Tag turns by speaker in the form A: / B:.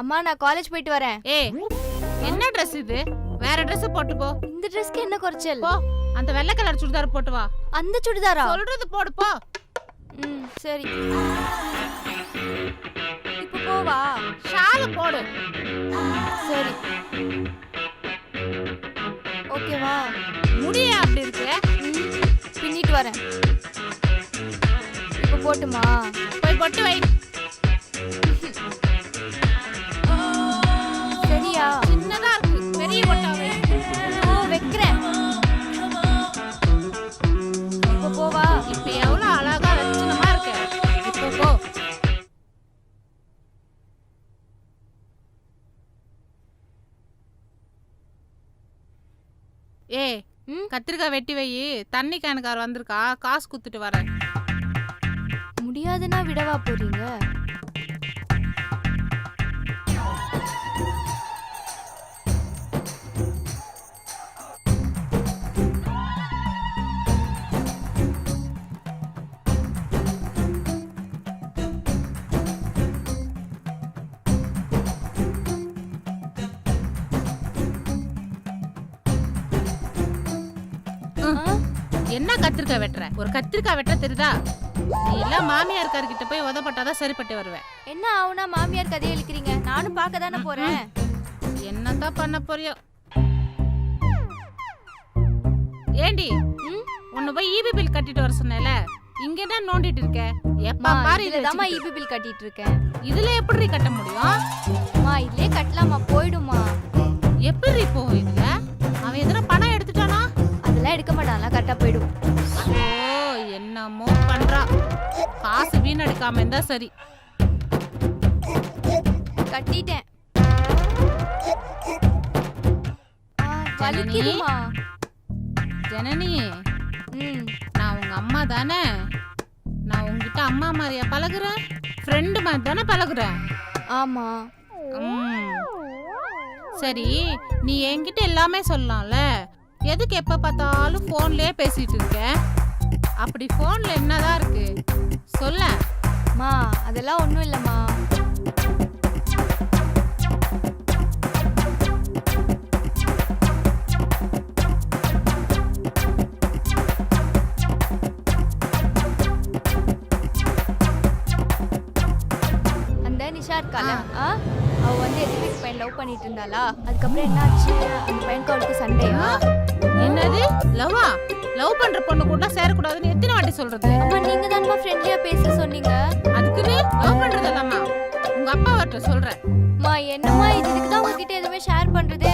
A: அம்மா நான் காலேஜ் போயிட்டு வரேன்.
B: ஏய் என்ன Dress இது? வேற Dress போட்டு போ.
A: இந்த ட்ரெஸ்க்கு என்ன குறைச்சல்?
B: போ அந்த வெள்ளை கலர் சுடிதார் போட்டு வா.
A: அந்த சுடிதாரா?
B: சொல்றது போடு போ.
A: ம் சரி. இப்போ போவா
B: ஷால போடு.
A: சரி. ஓகேவா
B: முடிய அப்படி இருக்கு?
A: ம், பின்னிட்டு வரேன். இப்போ போட்டுமா?
B: போய் பொட்டு வை.
A: ம்?
B: கத்திரிக்காய் வெட்டி வை. தண்ணி கேனுக்கார் வந்திருக்கா. காசு குத்துட்டு வரேன்.
A: முடியாதுன்னா விடவா போறீங்க?
B: என்ன கத்திரிக்காய் வெட்டுற? ஒரு கத்திரிக்காய் வெட்ட தெரியுதா? நீ எல்லாம் மாமியார் கிட்ட போய் உதப்பட்டாதான் சரிப்பட்டு வருவேன்.
A: என்ன ஆகுனா மாமியார் கதையை இழுக்கிறீங்க நானும் பார்க்க தானே போறேன்
B: என்னதான் பண்ண போறியோ? ஏண்டி? உன்னை போய் இபி பில் கட்டிட்டு வர சொன்னேல? இங்க என்ன நோண்டிட்டு இருக்க. எப்ப பாரு இதை
A: இதுலதாம்மா
B: வச்சுக்கிட்டு.
A: இபி பில் கட்டிட்டு இருக்கேன்.
B: இதுல எப்படி கட்ட முடியும்?
A: எடுக்க மாட்டான்ல கரெக்டா போயிடும்.
B: ஓ என்னமோ பண்றா. காசு வீணடிக்காம இருந்தா சரி.
A: கட்டிட்டேன்? வலிக்குதுமா
B: ஜனனி? நான் உங்க அம்மா தானே? நான் உங்ககிட்ட அம்மா மாதிரியா பழகுறேன்? ஃப்ரெண்டு மாதிரி தானே பழகுறேன்?
A: ஆமா.
B: சரி நீ என்கிட்ட எல்லாமே சொல்லலாம்ல? எதுக்கு எப்ப பார்த்தாலும் போன்லயே பேசிட்டு இருக்க அப்படி போன்ல என்னதான் இருக்கு? சொல்ல.
A: மா அதெல்லாம் ஒண்ணும் இல்லம்மா. அந்த நிஷா இருக்கால ஆ. அவ வந்து எதிர்ப்பு பையன் லவ் பண்ணிட்டு இருந்தாளா? அதுக்கப்புறம் என்ன ஆச்சு அந்த சண்டையா
B: என்னது? லவ்வா? லவ் பண்ற பொண்ணு கூட சேரக்கூடாதுன்னு எத்தனை வாட்டி சொல்றது?
A: அம்மா நீங்க தானமா ஃப்ரெண்ட்லியா பேச சொன்னீங்க?
B: அதுக்குன்னு லவ் பண்றதம்மா உங்க அப்பா அவர்கிட்ட சொல்றேன்.
A: மா என்னம்மா இதுக்கு தான் உங்ககிட்ட எதுவுமே ஷேர் பண்றதே